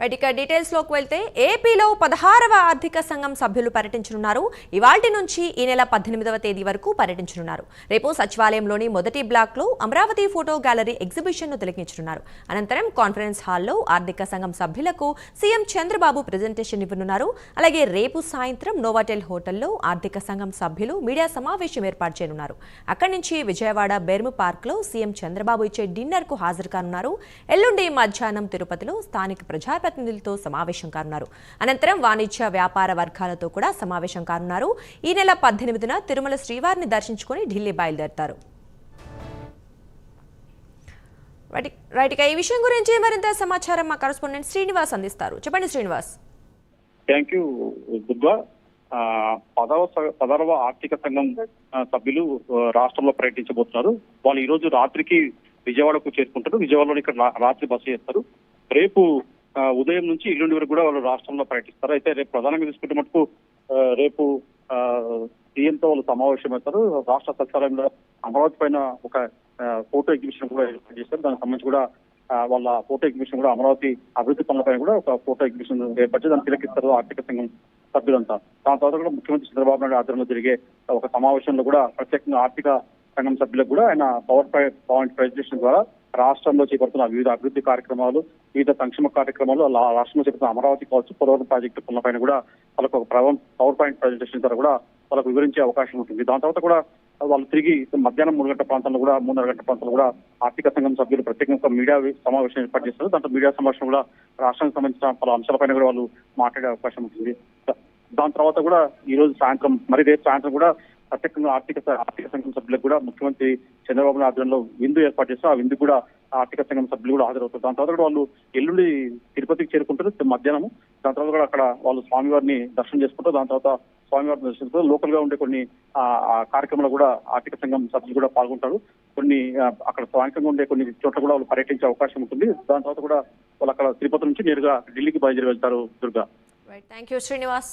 Right ఇక డీటెయిల్స్లోకి వెళ్తే ఏపీలో పదహారవ ఆర్థిక సంఘం సభ్యులు పర్యటించనున్నారు. ఇవాటి నుంచి ఈ నెల పద్దెనిమిదవ తేదీ వరకు పర్యటించనున్నారు. రేపు సచివాలయంలోని మొదటి బ్లాక్లో అమరావతి ఫోటో గ్యాలరీ ఎగ్జిబిషన్ను తిలకించనున్నారు. అనంతరం కాన్ఫరెన్స్ హాల్లో ఆర్థిక సంఘం సభ్యులకు సీఎం చంద్రబాబు ప్రజెంటేషన్ ఇవ్వనున్నారు. అలాగే రేపు సాయంత్రం నోవాటెల్ హోటల్లో ఆర్థిక సంఘం సభ్యులు మీడియా సమావేశం ఏర్పాటు చేయనున్నారు. అక్కడి నుంచి విజయవాడ బెర్మ్ పార్క్లో సీఎం చంద్రబాబు ఇచ్చే డిన్నర్కు హాజరు కానున్నారు. ఎల్లుండి మధ్యాహ్నం తిరుపతిలో స్థానిక ప్రజాప్రతినిధులతో సమావేశం కానున్నారు. అనంతరం వాణిజ్య వ్యాపార వర్గాలతో కూడా సమావేశం కానున్నారు. ఈ నెల పద్దెనిమిదిన తిరుమల శ్రీవారిని దర్శించుకుని ఢిల్లీ బయలుదేరతారు. రైట్ ఈ విషయం గురించి మరింత సమాచారం మా కరస్పాండెంట్ శ్రీనివాస్ అందిస్తారు. చెప్పండి శ్రీనివాస్. థ్యాంక్ యూ దుర్గా పదవ పదవ ఆర్థిక సంఘం సభ్యులు రాష్ట్రంలో పర్యటించబోతున్నారు. వాళ్ళు ఈ రోజు రాత్రికి విజయవాడకు చేరుకుంటారు. విజయవాడలో ఇక్కడ రాత్రి బస చేస్తారు రేపు ఉదయం నుంచి ఎల్లుండి వరకు కూడా వాళ్ళు రాష్ట్రంలో పర్యటిస్తారు. అయితే రేపు ప్రధానంగా తీసుకుంటే మటుకు రేపు సీఎంతో వాళ్ళు సమావేశమవుతారు. రాష్ట్ర సచివాలయంలో అమరావతి పైన ఒక ఫోటో ఎగ్జిబిషన్ కూడా ఏర్పాటు చేస్తారు దానికి సంబంధించి కూడా వాళ్ళ ఫోటో ఎగ్జిబిషన్ కూడా అమరావతి అభివృద్ధి పనులపై కూడా ఒక ఫోటో ఎగ్జిబిషన్ ఏర్పరిచి దాన్ని తిలకిస్తారు ఆర్థిక సంఘం సభ్యులంతా. దాని తర్వాత కూడా ముఖ్యమంత్రి చంద్రబాబు నాయుడు ఆధ్వర్యంలో జరిగే ఒక సమావేశంలో కూడా ప్రత్యేకంగా ఆర్థిక సంఘం సభ్యులకు కూడా ఆయన పవర్ పాయింట్ ప్రెజెంటేషన్ ద్వారా రాష్ట్రంలో చేపడుతున్న వివిధ అభివృద్ధి కార్యక్రమాలు వివిధ సంక్షేమ కార్యక్రమాలు అలా రాష్ట్రంలో చేపడుతున్న అమరావతి కావచ్చు పోలవరం ప్రాజెక్టు పనులపైన కూడా వాళ్ళకు ఒక పవర్ పాయింట్ ప్రజెంటేషన్ ద్వారా కూడా వాళ్ళకు వివరించే అవకాశం ఉంటుంది. దాని తర్వాత కూడా వాళ్ళు తిరిగి మధ్యాహ్నం మూడు గంటల ప్రాంతంలో కూడా మూడున్నర గంటల ప్రాంతంలో కూడా ఆర్థిక సంఘం సభ్యులు ప్రత్యేకంగా మీడియా సమావేశం ఏర్పాటు చేస్తారు. దాంట్లో మీడియా సమావేశం కూడా రాష్ట్రానికి సంబంధించిన పలు అంశాలపైన కూడా వాళ్ళు మాట్లాడే అవకాశం ఉంటుంది. దాని తర్వాత కూడా ఈ రోజు సాయంత్రం మరి రేపు సాయంత్రం కూడా ప్రత్యేకంగా ఆర్థిక ఆర్థిక సంఘం సభ్యులకు కూడా ముఖ్యమంత్రి చంద్రబాబు నాయుడు ఆధ్వర్యంలో విందు ఏర్పాటు చేస్తూ ఆ విందు కూడా ఆర్థిక సంఘం సభ్యులు కూడా హాజరవుతారు. దాని తర్వాత కూడా వాళ్ళు ఎల్లుండి తిరుపతికి చేరుకుంటారు మధ్యాహ్నం దాని తర్వాత కూడా అక్కడ వాళ్ళు స్వామివారిని దర్శనం చేసుకుంటారు. దాని తర్వాత స్వామివారిని దర్శించుకుంటారు లోకల్గా ఉండే కొన్ని ఆ, కార్యక్రమాలు కూడా ఆర్థిక సంఘం సభ్యులు కూడా పాల్గొంటారు. కొన్ని అక్కడ స్థానికంగా ఉండే కొన్ని చోట్ల కూడా వాళ్ళు పర్యటించే అవకాశం ఉంటుంది. దాని తర్వాత కూడా వాళ్ళు అక్కడ తిరుపతి నుంచి నేరుగా ఢిల్లీకి బయలుదేరి వెళ్తారు దుర్గా. Thank you Srinivas